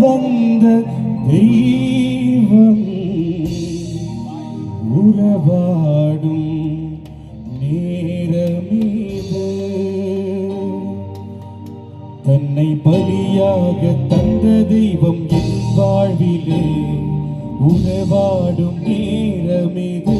வந்த தெய்வம் உறவாடும் நேரமீது. தன்னை பலியாக தந்த தெய்வம் என் வாழ்விலே உறவாடும் நேரமிது.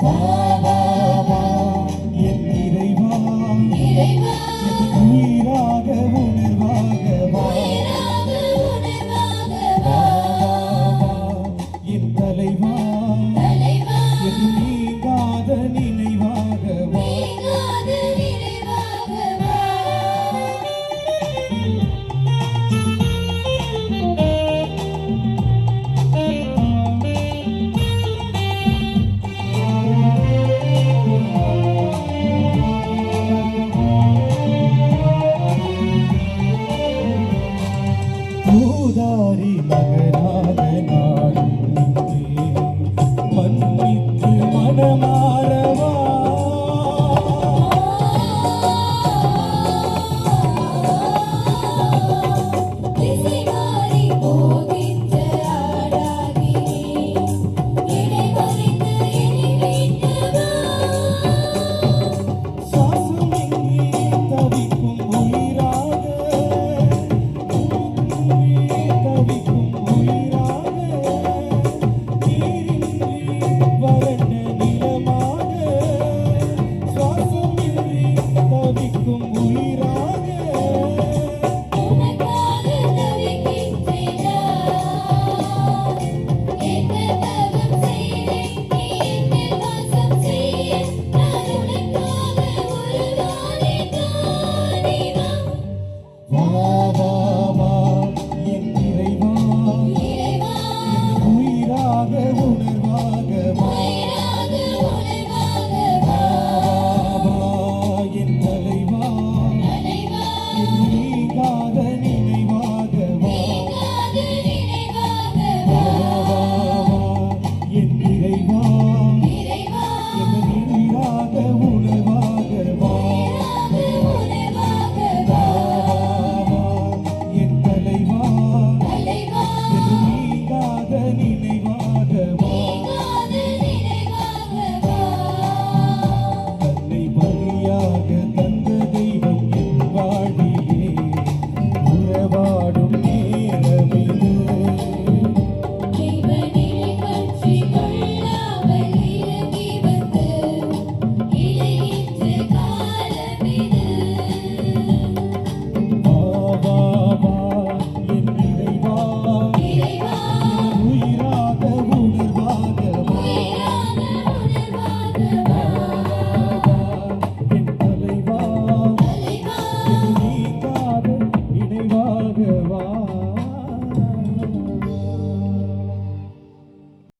Oh.